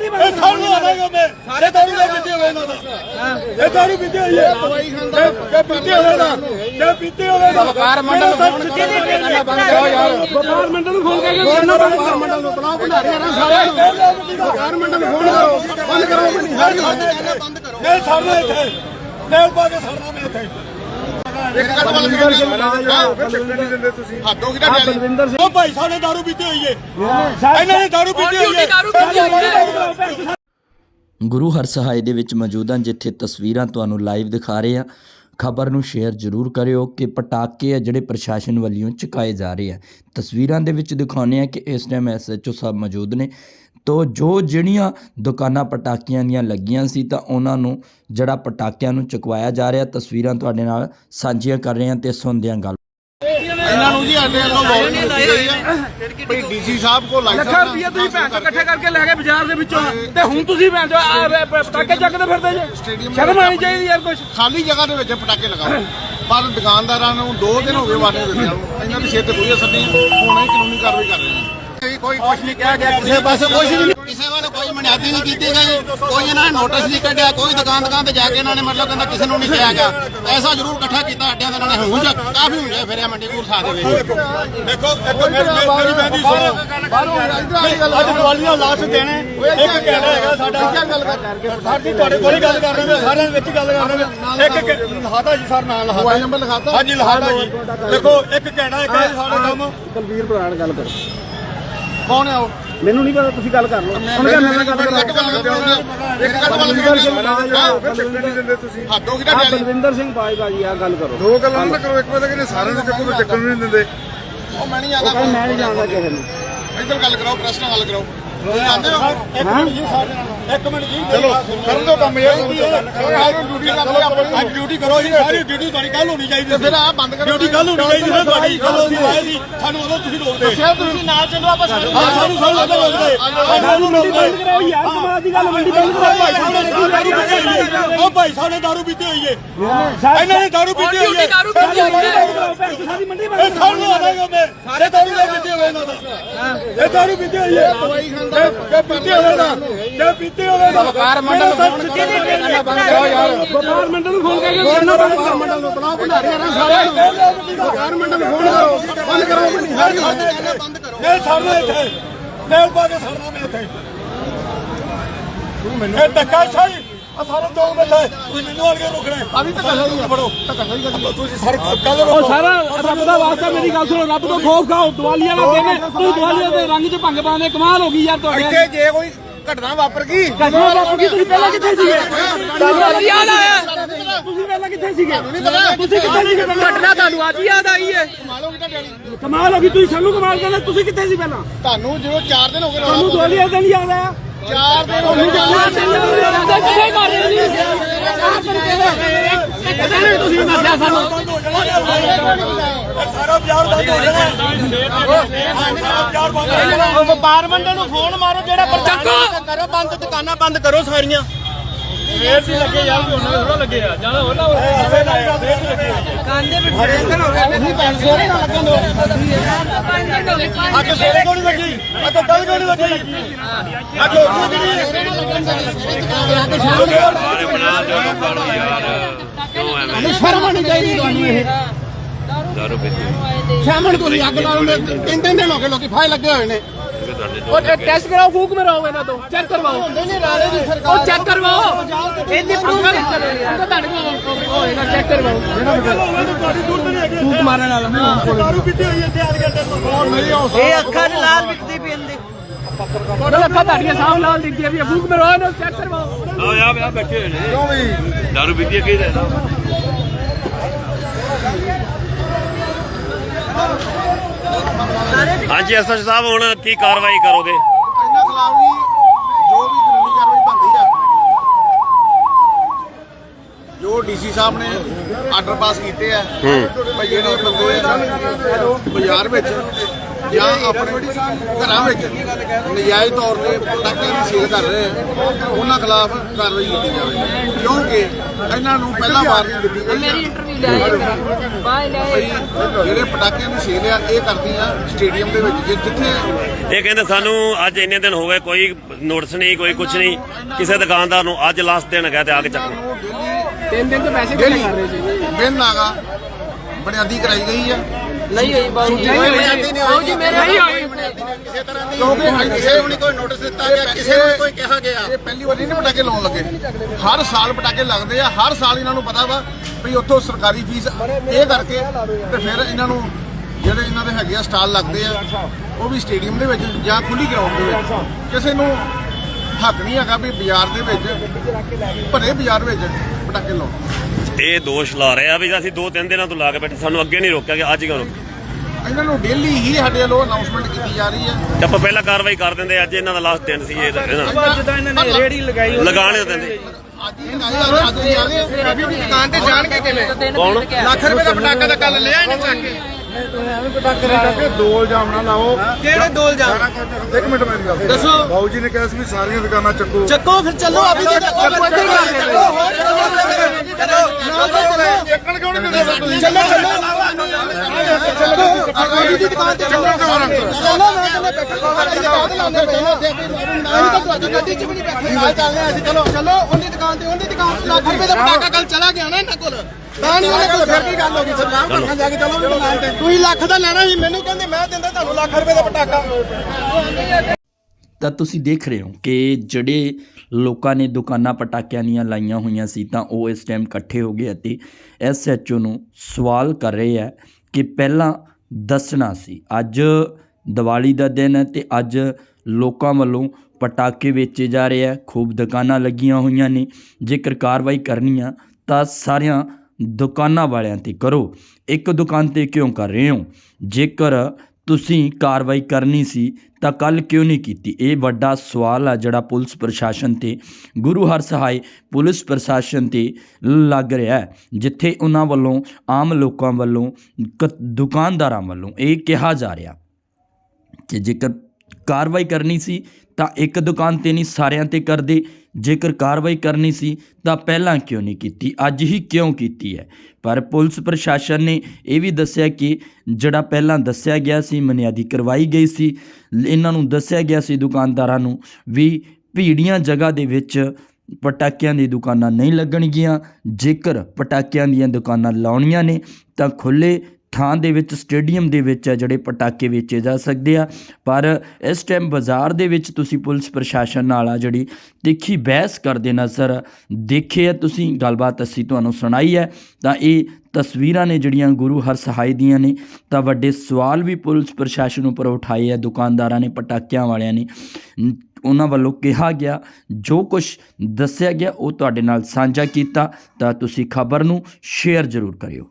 ਇਹ ਸਾਨੂੰ ਆਦਾਗਾ ਮੈਂ। ਸਾਰੇ ਦਾਰੂ ਦੇ ਪੀਤੇ ਹੋਏ ਦਾ। ਇਹ ਦਾਰੂ ਪੀਤੇ ਹੋਈ ਹੈ ਇਹ ਪੀਤੇ ਹੋਏ ਦਾ। ਇਹ ਪੀਤੇ ਹੋਏ ਦਾ। ਵਕਾਰ ਮੰਡਲ ਨੂੰ ਫੋਨ ਬੰਦ ਕਰੋ ਯਾਰ। ਵਕਾਰ ਮੰਡਲ ਨੂੰ ਫੋਨ ਕਰਕੇ ਕਰਨਾ ਵਕਾਰ ਮੰਡਲ ਨੂੰ ਬਣਾਓ ਬਣਾ ਰਹੇ ਆ ਸਾਰੇ ਵਕਾਰ ਮੰਡਲ ਨੂੰ ਫੋਨ ਕਰੋ। ਬੰਦ ਕਰੋ। ਬੰਦ ਕਰੋ ਇਹ ਸਾਡੇ ਇੱਥੇ। ਤੇ ਪਾ ਕੇ ਸਾਡਾ ਮੈਂ ਇੱਥੇ। ਹੱਦੋਂ ਕਿਹੜਾ ਡੈਲੀ ਬਲਵਿੰਦਰ ਸਿੰਘ। ਉਹ ਭਾਈ ਸਾਹਿਬ ਨੇ ਦਾਰੂ ਪੀਤੀ ਹੋਈ ਹੈ। ਇਹਨਾਂ ਨੇ ਦਾਰੂ ਪੀਤੀ ਹੋਈ ਹੈ ਗੁਰੂ ਹਰਸਹਾਏ ਦੇ ਵਿੱਚ ਮੌਜੂਦ ਹਾਂ ਜਿੱਥੇ ਤਸਵੀਰਾਂ ਤੁਹਾਨੂੰ ਲਾਈਵ ਦਿਖਾ ਰਹੇ ਹਾਂ। ਖਬਰ ਨੂੰ ਸ਼ੇਅਰ ਜ਼ਰੂਰ ਕਰਿਓ ਕਿ ਪਟਾਕੇ ਆ ਜਿਹੜੇ ਪ੍ਰਸ਼ਾਸਨ ਵੱਲੋਂ ਚੁਕਾਏ ਜਾ ਰਹੇ ਆ। ਤਸਵੀਰਾਂ ਦੇ ਵਿੱਚ ਦਿਖਾਉਂਦੇ ਆ ਕਿ ਇਸ ਟਾਈਮ ਐਸਐਚਓ ਸਾਹਿਬ ਮੌਜੂਦ ਨੇ। ਤੋ ਜੋ ਜਿਹੜੀਆਂ ਦੁਕਾਨਾਂ ਪਟਾਕਿਆਂ ਦੀਆਂ ਲੱਗੀਆਂ ਸੀ ਤਾਂ ਉਹਨਾਂ ਨੂੰ ਜਿਹੜਾ ਪਟਾਕਿਆਂ ਨੂੰ ਚੁਕਵਾਇਆ ਜਾ ਰਿਹਾ ਤਸਵੀਰਾਂ ਤੁਹਾਡੇ ਨਾਲ ਸਾਂਝੀਆਂ ਕਰ ਰਹੇ ਹਾਂ ਤੇ ਸੁਣਦੇ ਹਾਂ ਗੱਲ। ਇਹਨਾਂ ਨੂੰ ਜੀ ਸਾਡੇ ਵੱਲੋਂ ਵਾਰਨਿੰਗ ਦਿੱਤੀ ਗਈ ਹੈ। ਭਈ ਡੀਸੀ ਸਾਹਿਬ ਕੋ ਲਾਇਸੈਂਸ ਲੱਖਾਂ ਰੁਪਏ ਤੁਸੀਂ ਭੈਣ ਚੋ ਇਕੱਠੇ ਕਰਕੇ। ਲੈ ਗਏ ਬਾਜ਼ਾਰ ਦੇ ਵਿੱਚੋਂ। ਤੇ ਹੁਣ ਤੁਸੀਂ ਭੈਣ ਚੋ ਆ ਪਟਾਕੇ ਚੱਕਦੇ ਫਿਰਦੇ ਜੇ। ਸਟੇਡੀਅਮ ਸ਼ਰਮ ਆਣੀ ਚਾਹੀਦੀ ਯਾਰ ਕੁਛ। ਖਾਲੀ ਜਗ੍ਹਾ ਦੇ ਵਿੱਚ ਪਟਾਕੇ ਲਗਾਓ। ਪਰ ਦੁਕਾਨਦਾਰਾਂ ਨੂੰ 2 ਦਿਨ ਹੋ ਗਏ ਵਾਰਨਿੰਗ ਦਿੱਤਿਆਂ ਨੂੰ। ਇਹਨਾਂ ਦੀ ਸਿਰ ਤੇ ਕੋਈ ਅਸਰ ਨਹੀਂ ਹੁਣ ਇਹ ਕਾਨੂੰਨੀ ਕਾਰਵਾਈ ਕਰ ਰਹੇ ਨੇ ਕੋਈ ਕੁਝ ਨਹੀਂ ਕਿਹਾ ਗਿਆ ਕਿਸੇ ਪਾਸੇ ਕੁਝ ਨਹੀਂ ਕਿਸੇ ਵੱਲੋਂ ਕੋਈ ਮਨਿਆਦੀ ਨਹੀਂ ਕੀਤੀ ਗਈ ਕੋਈ ਇਹਨਾਂ ਨੇ ਨੋਟਿਸ ਨਹੀਂ ਕੱਢਿਆ ਕੋਈ ਦੁਕਾਨ ਦੁਕਾਨ ਤੇ ਜਾ ਕੇ ਇਹਨਾਂ ਨੇ ਮਤਲਬ ਕਹਿੰਦਾ ਕਿਸੇ ਨੂੰ ਨਹੀਂ ਕਿਹਾ ਗਿਆ। ਪੈਸਾ ਜ਼ਰੂਰ ਇਕੱਠਾ ਕੀਤਾ ਅੱਡਿਆਂ ਦੇ ਇਹਨਾਂ ਨੇ ਹੁੰਜ ਕਾਫੀ ਹੁੰਜੇ ਫਿਰਿਆ ਮੰਡੀ ਕੋਲ ਸਾਹ ਦੇ ਵਿੱਚ ਦੇਖੋ ਦੇਖੋ ਮੇਰੀ ਮੇਰੀ ਬੇਨਤੀ ਸੁਣੋ। ਅੱਜ ਦਿਵਾਲੀਆਂ ਲਾਸਟ ਦੇਣੇ ਇੱਕ ਕਹਿਣਾ ਹੈਗਾ ਸਾਡਾ। ਸਾਡੀ ਤੁਹਾਡੇ ਕੋਲ ਹੀ ਗੱਲ ਕਰ ਰਹੇ ਹਾਂ ਸਾਰਿਆਂ ਦੇ ਵਿੱਚ ਗੱਲ ਕਰ ਰਹੇ ਹਾਂ। ਇੱਕ ਕਹਿ- ਲਿਖਾਤਾ ਜੀ ਸਰ ਨਾਲ ਲਿਖਾਤਾ ਮੋਬਾਈਲ ਨੰਬਰ ਲਿਖਾਤਾ। ਹਾਂਜੀ ਲਿਖਾਤਾ ਜੀ। ਦੇਖੋ ਇੱਕ ਕਹਿਣਾ ਇੱਕ ਹੈ ਸਾਡਾ ਕੰਮ ਕੁਲਵੀਰ ਬਰਾੜ ਗੱਲ ਕਰੋ। ਕੌਣ ਹੈ ਉਹ? ਮੈਨੂੰ ਨਹੀਂ ਪਤਾ ਤੁਸੀਂ ਗੱਲ ਕਰ ਲਓ। ਹੁਣ ਮੇਰੇ ਨਾਲ ਗੱਲ ਇੱਕ ਗੱਲ ਕਰੋ ਗੱਲ ਬਲਵਿੰਦਰ ਸਿੰਘ ਪਾਏਗਾ ਜੀ ਆ ਗੱਲ ਕਰੋ। ਦੋ ਗੱਲਾਂ ਨਾ ਕਰੋ ਇੱਕ ਵਾਰ ਤਾਂ ਕਹਿੰਦੇ ਸਾਰਿਆਂ ਦੇ ਚੱਕਰ ਨੂੰ ਨਹੀਂ ਦਿੰਦੇ। ਉਹ ਮੈਂ ਨਹੀਂ ਜਾਂਦਾ ਮੈਂ ਨਹੀਂ ਜਾਣਦਾ ਕਿਸੇ ਨੂੰ। ਇੱਧਰ ਗੱਲ ਕਰਾਓ ਪ੍ਰੈਸ ਨਾਲ ਗੱਲ ਕਰਾਓ। ਇੱਕ ਮਿੰਟ ਜੀ ਸਾਡੇ ਨਾਲ ਇੱਕ ਮਿੰਟ ਜੀ ਚਲੋ ਕਰਨ ਦੋ ਕੰਮ ਯਾਰ ਡਿਊਟੀ ਕਰ ਲਈ ਆਪਣੀ ਅੱਜ ਡਿਊਟੀ ਕਰੋ ਜੀ ਸਾਰੀ ਡਿਊਟੀ ਤੁਹਾਡੀ ਕੱਲ ਹੋਣੀ ਚਾਹੀਦੀ ਤੇ ਫਿਰ ਆ ਬੰਦ ਕਰੋ ਡਿਊਟੀ ਕੱਲ ਹੋਣੀ ਚਾਹੀਦੀ ਸੀ ਤੁਹਾਡੀ ਕੱਲ ਸਾਨੂੰ ਉਦੋਂ ਤੁਸੀਂ ਰੋਕਦੇ। ਤੁਸੀਂ ਨਾਲ ਚੱਲੋ ਆਪਾਂ ਸਾਰੇ ਹਾਂ ਸਾਨੂੰ ਸਾਨੂੰ ਉਦੋਂ ਰੋਕਦੇ। ਸਾਨੂੰ ਮੰਡੀ ਬੰਦ ਕਰਾਓ ਯਾਰ ਕਮਾਲ ਦੀ ਗੱਲ ਮੰਡੀ ਬੰਦ ਭਾਈ ਸਾਹਿਬ ਨੇ ਦਾਰੂ ਪੀਤੀ ਹੋਈ ਹੈ ਉਹ ਭਾਈ ਸਾਹਿਬ ਨੇ ਦਾਰੂ ਪੀਤੀ ਹੋਈ ਹੈ। ਇਹਨਾਂ ਨੇ ਦਾਰੂ ਪੀਤੀ ਹੋਈ ਹੈ ਸਾਡੀ ਮੰਡੀ ਇਹ ਸਾਨੂੰ ਆਦਾਗਾ ਮੈਂ ਸਾਰੇ ਦਾਰੂ ਦੇ ਪੀਤੇ ਹੋਏ ਇਹਨਾਂ ਦਾ। ਇਹ ਦਾਰੂ ਪੀਤੀ ਹੋਈ ਹੈ ਇਹ ਪੀਤੇ ਹੋਏ ਦਾ ਇਹ ਪੀਤੇ ਹੋਏ ਦਾ ਵਕਾਰ ਮੰਡਲ ਨੂੰ ਫੋਨ ਬੰਦ ਕਰੋ ਯਾਰ। ਵਪਾਰ ਮੰਡਲ ਨੂੰ ਫੋਨ ਕਰਕੇ ਵਕਾਰ ਮੰਡਲ ਨੂੰ ਬਣਾਓ ਬਣਾ ਰਹੇ ਆ ਸਾਰੇ ਵਕਾਰ ਮੰਡਲ ਨੂੰ ਫੋਨ ਕਰੋ। ਬੰਦ ਕਰੋ ਬੰਦ ਕਰੋ ਇਹ ਸਾਡੇ ਇੱਥੇ। ਤੇ ਪਾ ਕੇ ਮੈਂ ਇੱਥੇ ਤੂੰ ਮੈਨੂੰ ਇਹ ਧੱਕਾ ਛਾਈ ਆ ਸਾਰੇ ਤੁਸੀਂ ਮੈਨੂੰ ਆਣ ਕੇ ਰੋਕਣਾ ਆ ਵੀ ਧੱਕਾ ਛਾਈ ਫੜੋ ਧੱਕਾ ਛਾਈ ਤੁਸੀਂ ਸਰ ਕੱਲ ਉਹ ਰੋਕੋ। ਸਾਰਾ ਰੱਬ ਦਾ ਵਾਸਤਾ ਮੇਰੀ ਗੱਲ ਸੁਣੋ ਰੱਬ ਤੋਂ ਖੋਫ ਖਾਓ ਦੀਵਾਲੀਆਂ ਦਾ ਦਿਨ ਹੈ ਤੁਸੀਂ ਦੀਵਾਲੀਆਂ ਦੇ ਰੰਗ 'ਚ ਭੰਗ ਪਾਉਂਦੇ ਕਮਾਲ ਹੋ ਗਈ ਯਾਰ ਤੁਹਾਡੇ। ਇੱਥੇ ਜੇ ਕੋਈ ਘਟਨਾ ਵਾਪਰ ਗਈ ਘਟਨਾ ਵਾਪਰ ਗਈ ਤੁਸੀਂ ਪਹਿਲਾਂ ਕਿੱਥੇ ਸੀਗੇ? ਤੁਹਾਨੂੰ ਯਾਦ ਆਇਆ। ਤੁਸੀਂ ਪਹਿਲਾਂ ਕਿੱਥੇ ਸੀਗੇ? ਤੁਸੀਂ ਕਿੱਥੇ ਸੀਗੇ? ਘਟਨਾ ਤੁਹਾਨੂੰ ਅੱਜ ਯਾਦ ਆਈ ਹੈ। ਮਾਲੋ ਕਿਤਾ ਡੈਡੀ ਕਮਾਲ ਹੋ ਗਈ ਤੁਸੀਂ ਸਾਨੂੰ ਕਮਾਲ ਕਹਿੰਦੇ ਤੁਸੀਂ ਕਿੱਥੇ ਸੀ ਪਹਿਲਾਂ? ਤੁਹਾਨੂੰ ਜਦੋਂ 4 ਦਿਨ ਹੋ ਗਏ ਤੁਹਾਨੂੰ ਦੀਵਾਲੀਆਂ ਦਾ ਨਹੀਂ ਯਾਦ ਆਇਆ। 4 ਦਿਨ ਹੋ ਗਏ। ਕਿੱਥੇ ਕਰ ਰਹੇ ਜੀ ਤੁਸੀਂ? ਦੱਸਿਆ ਸਾਨੂੰ ਸਾਰਾ ਬਾਜ਼ਾਰ ਬੰਦ ਹੋ ਜਾਣਾ ਸਾਰਾ ਬਾਜ਼ਾਰ ਬੰਦ ਹੋ ਜਾਣਾ ਵਪਾਰ ਮੰਡਲ ਨੂੰ ਫੋਨ ਮਾਰੋ ਜਿਹੜਾ ਪ੍ਰਚਾਰ ਕਰੋ ਬੰਦ ਦੁਕਾਨਾਂ ਬੰਦ ਕਰੋ ਸਾਰੀਆਂ। ਅੱਜ ਸਵੇਰੇ ਕੋਣੀ ਲੱਗੀ ਅੱਜ ਕੱਲ ਕੋਣੀ ਲੱਗੀ ਅੱਜ ਹੋਰ ਲੱਗੀ ਸ਼ਰਮ ਆਣੀ ਚਾਹੀਦੀ ਤੁਹਾਨੂੰ ਇਹ। ਦਾਰੂ ਪੀਤੀ ਸ਼ਾਮਣ ਤੁਸੀਂ ਅੱਗ ਲਾਉਣ ਦੇ ਤਿੰਨ ਤਿੰਨ ਦਿਨ ਹੋ ਗਏ ਲੋਕੀ ਫਾਇਲ ਲੱਗੇ ਹੋਏ ਨੇ। ਉਹ ਟੈਸਟ ਕਰਾਓ ਫੂਕ ਮਰਾਓ ਇਹਨਾਂ ਤੋਂ। ਚੈੱਕ ਕਰਵਾਓ। ਨਹੀਂ ਰਾਲੇ ਦੀ ਸਰਕਾਰ। ਉਹ ਚੈੱਕ ਕਰਵਾਓ। ਇਹਦੀ ਪ੍ਰੂਫ ਕਰ ਉਹ ਤੁਹਾਡੇ ਕੋਲ ਹੋਏਗਾ ਚੈੱਕ ਕਰਵਾਓ। ਤੁਹਾਡੀ ਦੂਰ ਨਹੀਂ ਹੈਗੀ ਫੂਕ ਮਾਰਨ ਵਾਲਾ ਦਾਰੂ ਪੀਤੀ ਹੋਈ ਹੈ ਤੇ ਅੱਜ ਘੰਟੇ ਤੋਂ ਇਹ ਅੱਖਾਂ 'ਚ ਲਾਲ ਵਿਖਦੀ ਪਈ ਇਹਦੇ ਤੁਹਾਡਾ ਅੱਖਾਂ ਤੁਹਾਡੀਆਂ ਸਾਹਮਣੇ ਨਾਲ ਦਿਖਦੀ ਆ ਵੀ ਇਹ ਫੂਕ ਮਰਾਓ ਇਹਨੂੰ ਚੈੱਕ ਕਰਵਾਓ। ਕਿਉਂ ਵੀ? ਹਾਂਜੀ ਐਸਐਚ ਸਾਹਿਬ ਹੁਣ ਕੀ ਕਾਰਵਾਈ ਕਰੋਗੇ? ਇਹਨਾਂ ਖਿਲਾਫ ਜੀ ਜੋ ਵੀ ਕਾਨੂੰਨੀ ਕਾਰਵਾਈ ਬਣਦੀ ਆ ਜੋ ਡੀਸੀ ਸਾਹਿਬ ਨੇ ਆਰਡਰ ਪਾਸ ਕੀਤੇ ਆ ਭਈ ਜਿਹੜੇ ਬੰਦੇ ਬਾਜ਼ਾਰ ਵਿੱਚ ਜਾਂ ਆਪਣੇ ਘਰਾਂ ਵਿੱਚ ਨਜਾਇਜ਼ ਤੌਰ ਤੇ ਪਟਾਕਿਆਂ ਦੀ ਸੇਲ ਕਰ ਰਹੇ ਆ ਉਹਨਾਂ ਖਿਲਾਫ ਕਾਰਵਾਈ ਕੀਤੀ ਜਾਵੇ ਕਿਉਂਕਿ ਇਹਨਾਂ ਨੂੰ ਪਹਿਲਾਂ ਵਾਰਨਿੰਗ ਦਿੱਤੀ ਗਈ ਮੇਰੀ ਇੰਟਰਵਿਊ ਲੈ ਬਾਏ ਜਿਹੜੇ ਪਟਾਕਿਆਂ ਦੀ ਸੇਲ ਆ ਇਹ ਕਰਦੀਆਂ ਸਟੇਡੀਅਮ ਦੇ ਵਿੱਚ ਜਿੱਥੇ ਇਹ ਕਹਿੰਦੇ ਸਾਨੂੰ ਅੱਜ ਇੰਨੇ ਦਿਨ ਹੋ ਗਏ ਕੋਈ ਨੋਟਿਸ ਨਹੀਂ ਕੋਈ ਕੁਝ ਨਹੀਂ। ਕਿਸੇ ਦੁਕਾਨਦਾਰ ਨੂੰ ਅੱਜ ਲਾਸਟ ਦਿਨ ਹੈਗਾ ਤੇ ਆ ਕੇ ਚੱਕ। ਤਿੰਨ ਦਿਨ ਤੋਂ ਪੈਸੇ ਡੇਲੀ ਬਿਨ ਨਾਗਾ ਬੁਨਿਆਦੀ ਕਰਾਈ ਗਈ ਆ। ਨਹੀਂ ਹੋਈ ਬਾਬੂ ਜੀ ਨਹੀਂ ਹੋਈ। ਬਾਬੂ ਜੀ ਮੇਰੇ ਨਹੀਂ ਹੋਈ ਕਿਸੇ ਤਰ੍ਹਾਂ ਦੀ ਕਿਉਂਕਿ ਕਿਸੇ ਨੂੰ ਕੋਈ ਨੋਟਿਸ ਦਿੱਤਾ ਗਿਆ ਕਿਸੇ ਨੂੰ ਕੋਈ ਕਿਹਾ ਗਿਆ। ਇਹ ਪਹਿਲੀ ਵਾਰੀ ਨਹੀਂ ਪਟਾਕੇ ਲਾਉਣ ਲੱਗੇ। ਹਰ ਸਾਲ ਪਟਾਕੇ ਲੱਗਦੇ ਆ ਹਰ ਸਾਲ ਇਹਨਾਂ ਨੂੰ ਪਤਾ ਵਾ ਵੀ ਉੱਥੋਂ ਸਰਕਾਰੀ ਫੀਸ ਇਹ ਕਰਕੇ ਤੇ ਫਿਰ ਇਹਨਾਂ ਨੂੰ ਜਿਹੜੇ ਇਹਨਾਂ ਦੇ ਹੈਗੇ ਆ ਸਟਾਲ ਲੱਗਦੇ ਆ ਉਹ ਵੀ ਸਟੇਡੀਅਮ ਦੇ ਵਿੱਚ ਜਾਂ ਖੁੱਲੀ ਗਰਾਊਂਡ ਦੇ ਵਿੱਚ। ਕਿਸੇ ਨੂੰ ਹੱਕ ਨਹੀਂ ਹੈਗਾ ਵੀ ਬਾਜ਼ਾਰ ਦੇ ਵਿੱਚ ਭਰੇ ਬਾਜ਼ਾਰ ਵਿੱਚ ਪਟਾਕੇ ਲਾਉਣ। ਇਹ ਦੋਸ਼ ਲਾ ਰਹੇ ਆ ਵੀ ਅਸੀਂ ਦੋ ਤਿੰਨ ਦਿਨਾਂ ਤੋਂ ਲਾ ਕੇ ਬੈਠੇ ਸਾਨੂੰ ਅੱਗੇ ਨਹੀਂ ਰੋਕਿਆ ਗਿਆ ਅੱਜ ਕਿਉਂ ਰੋਕਿਆ? ਇਹਨਾਂ ਨੂੰ ਡੇਲੀ ਹੀ ਸਾਡੇ ਵੱਲੋਂ ਅਨਾਉਂਸਮੈਂਟ ਕੀਤੀ ਜਾ ਰਹੀ ਹੈ। ਤੇ ਆਪਾਂ ਪਹਿਲਾਂ ਕਾਰਵਾਈ ਕਰ ਦਿੰਦੇ ਅੱਜ ਇਹਨਾਂ ਦਾ ਲਾਸਟ ਦਿਨ ਸੀ ਇਹ ਇਹਨਾਂ ਜਿੱਦਾਂ ਇਹਨਾਂ ਨੇ ਰੇੜੀ ਲਗਾਣੇ ਦਿੰਦੇ। ਅੱਜ ਹੀ ਲਗਾਈ ਆ, ਅੱਜ ਹੀ ਆ ਗਏ ਦੁਕਾਨ ਤੇ ਜਾਣ ਕੇ ਕਿਵੇਂ? ਕੌਣ? ਲੱਖ ਰੁਪਏ ਦਾ ਪਟਾਕਾ ਤਾਂ ਕੱਲ ਲਿਆ ਇਹਨੇ ਚੱਕ ਕੇ। ਪਟਾਕੇ ਦੋ ਇਲਜ਼ਾਮ ਨਾ ਲਾਓ ਕਿਹੜੇ ਦੋਲ ਜਾ ਇੱਕ ਮਿੰਟ ਮੇਰੀ ਗੱਲ ਦੱਸੋ ਬਾਊ ਜੀ ਨੇ ਕਿਹਾ ਸੀ ਵੀ ਸਾਰੀਆਂ ਦੁਕਾਨਾਂ ਚੱਕੋ ਚੱਕੋ ਫਿਰ ਚੱਲੋ ਅਭੀ ਦੇ ਚੱਕੋ ਚੱਕਣ ਕਿਉਂ ਨਹੀਂ ਦਿੰਦੇ ਤੁਸੀਂ ਚੱਲੋ ਚੱਲੋ ਅਭੀ ਦੀ ਦੁਕਾਨ ਤੇ ਚੱਲੋ ਚੱਲੋ ਮੈਂ ਕਹਿੰਦਾ ਪੈਟਰੋਲ ਦੀ ਦੁਕਾਨ ਲਾਉਂਦੇ ਪਏ ਨੇ ਜੇ ਕੋਈ ਅਸੀਂ ਤਾਂ ਤੁਹਾਡੀ ਗੱਡੀ 'ਚ ਵੀ ਨਹੀਂ ਬੈਠੇ ਨਾਲ ਚੱਲਦੇ ਹਾਂ ਅਸੀਂ ਚਲੋ ਚਲੋ ਉਹਦੀ ਦੁਕਾਨ ਤੇ ਉਹਦੀ ਦੁਕਾਨ ਤੇ ਲੱਖ ਰੁਪਏ ਦਾ ਪਟਾਕਾ ਕੱਲ ਚਲਾ ਗਿਆ ਨਾ ਇਹਨਾਂ ਕੋਲ ਤਾਂ ਨਹੀਂ ਉਹਨੇ ਕੋਲ ਫਿਰ ਕੀ ਗੱਲ ਹੋ ਗਈ? ਸਰਦਾਰ ਭਰਖਾਂ ਜਾ ਕੇ ਚਲੋ ਉਹਦੀ ਦੁਕਾਨ ਤੇ। ਤੁਸੀਂ ਲੱਖ ਦਾ ਲੈਣਾ ਸੀ, ਮੈਨੂੰ ਕਹਿੰਦੇ, ਮੈਂ ਦਿੰਦਾ ਤੁਹਾਨੂੰ ਲੱਖ ਰੁਪਏ ਦਾ ਪਟਾਕਾ। ਤਾਂ ਤੁਸੀਂ ਦੇਖ ਰਹੇ ਹੋ ਕਿ ਜਿਹੜੇ ਲੋਕਾਂ ਨੇ ਦੁਕਾਨਾਂ ਪਟਾਕਿਆਂ ਦੀਆਂ ਲਾਈਆਂ ਹੋਈਆਂ ਸੀ, ਤਾਂ ਉਹ ਇਸ ਟਾਈਮ ਇਕੱਠੇ ਹੋ ਗਏ ਅਤੇ ਐਸਐਚਓ ਨੂੰ ਸਵਾਲ ਕਰ ਰਹੇ ਹੈ ਕਿ ਪਹਿਲਾਂ ਦੱਸਣਾ ਸੀ, ਅੱਜ ਦੀਵਾਲੀ ਦਾ ਦਿਨ ਹੈ ਤੇ ਅੱਜ ਲੋਕਾਂ ਵੱਲੋਂ ਪਟਾਕੇ ਵੇਚੇ ਜਾ ਰਹੇ ਆ, ਖੂਬ ਦੁਕਾਨਾਂ ਲੱਗੀਆਂ ਹੋਈਆਂ ਨੇ, ਜੇਕਰ ਕਾਰਵਾਈ ਕਰਨੀ ਆ ਤਾਂ ਸਾਰਿਆਂ ਦੁਕਾਨਾਂ ਵਾਲਿਆਂ ਤੇ ਕਰੋ। ਇੱਕ ਦੁਕਾਨ ਤੇ ਕਿਉਂ ਕਰ ਰਹੇ ਹੋ? ਜੇਕਰ ਤੁਸੀਂ ਕਾਰਵਾਈ ਕਰਨੀ ਸੀ, ਤਾਂ ਕੱਲ ਕਿਉਂ ਨਹੀਂ ਕੀਤੀ? ਇਹ ਵੱਡਾ ਸਵਾਲ ਆ ਜਿਹੜਾ ਪੁਲਿਸ ਪ੍ਰਸ਼ਾਸਨ ਤੇ ਗੁਰੂ ਹਰ ਸਹਾਇ ਪੁਲਿਸ ਪ੍ਰਸ਼ਾਸਨ ਤੇ ਲੱਗ ਰਿਹਾ ਹੈ, ਜਿੱਥੇ ਉਹਨਾਂ ਵੱਲੋਂ ਆਮ ਲੋਕਾਂ ਵੱਲੋਂ ਕ- ਦੁਕਾਨਦਾਰਾਂ ਵੱਲੋਂ ਇਹ ਕਿਹਾ ਜਾ ਰਿਹਾ ਕਿ ਜੇਕਰ ਕਾਰਵਾਈ ਕਰਨੀ ਸੀ, ਤਾਂ ਇੱਕ ਦੁਕਾਨ ਤੇ ਨਹੀਂ ਸਾਰਿਆਂ ਤੇ ਕਰਦੇ। ਜੇਕਰ ਕਾਰਵਾਈ ਕਰਨੀ ਸੀ, ਤਾਂ ਪਹਿਲਾਂ ਕਿਉਂ ਨਹੀਂ ਕੀਤੀ? ਅੱਜ ਹੀ ਕਿਉਂ ਕੀਤੀ ਹੈ? ਪਰ ਪੁਲਿਸ ਪ੍ਰਸ਼ਾਸਨ ਨੇ ਇਹ ਵੀ ਦੱਸਿਆ ਕਿ ਜਿਹੜਾ ਪਹਿਲਾਂ ਦੱਸਿਆ ਗਿਆ ਸੀ, ਮਨਿਆਦੀ ਕਰਵਾਈ ਗਈ ਸੀ। ਇਹਨਾਂ ਨੂੰ ਦੱਸਿਆ ਗਿਆ ਸੀ ਦੁਕਾਨਦਾਰਾਂ ਨੂੰ ਵੀ ਭੀੜੀਆਂ ਜਗ੍ਹਾ ਦੇ ਵਿੱਚ ਪਟਾਕਿਆਂ ਦੀ ਦੁਕਾਨਾਂ ਨਹੀਂ ਲੱਗਣਗੀਆਂ। ਜੇਕਰ ਪਟਾਕਿਆਂ ਦੀਆਂ ਦੁਕਾਨਾਂ ਲਾਉਣੀਆਂ ਨੇ, ਤਾਂ ਖੁੱਲੇ ਥਾਂ ਦੇ ਵਿੱਚ, ਸਟੇਡੀਅਮ ਦੇ ਵਿੱਚ ਆ ਜਿਹੜੇ ਪਟਾਕੇ ਵੇਚੇ ਜਾ ਸਕਦੇ ਆ। ਪਰ ਇਸ ਟਾਈਮ ਬਾਜ਼ਾਰ ਦੇ ਵਿੱਚ ਤੁਸੀਂ ਪੁਲਿਸ ਪ੍ਰਸ਼ਾਸਨ ਨਾਲ ਆ ਜਿਹੜੀ ਤਿੱਖੀ ਬਹਿਸ ਕਰਦੇ ਨਜ਼ਰ ਦੇਖੇ ਆ। ਤੁਸੀਂ ਗੱਲਬਾਤ ਅਸੀਂ ਤੁਹਾਨੂੰ ਸੁਣਾਈ ਹੈ ਤਾਂ ਇਹ ਤਸਵੀਰਾਂ ਨੇ ਜਿਹੜੀਆਂ ਗੁਰੂ ਹਰ ਹਰਸਹਾਏ ਦੀਆਂ ਨੇ, ਤਾਂ ਵੱਡੇ ਸਵਾਲ ਵੀ ਪੁਲਿਸ ਪ੍ਰਸ਼ਾਸਨ ਉੱਪਰ ਉਠਾਏ ਆ। ਦੁਕਾਨਦਾਰਾਂ ਨੇ, ਪਟਾਕਿਆਂ ਵਾਲਿਆਂ ਨੇ। ਉਹਨਾਂ ਵੱਲੋਂ ਕਿਹਾ ਗਿਆ, ਜੋ ਕੁਝ ਦੱਸਿਆ ਗਿਆ ਉਹ ਤੁਹਾਡੇ ਨਾਲ ਸਾਂਝਾ ਕੀਤਾ। ਤਾਂ ਤੁਸੀਂ ਖਬਰ ਨੂੰ ਸ਼ੇਅਰ ਜ਼ਰੂਰ ਕਰਿਓ।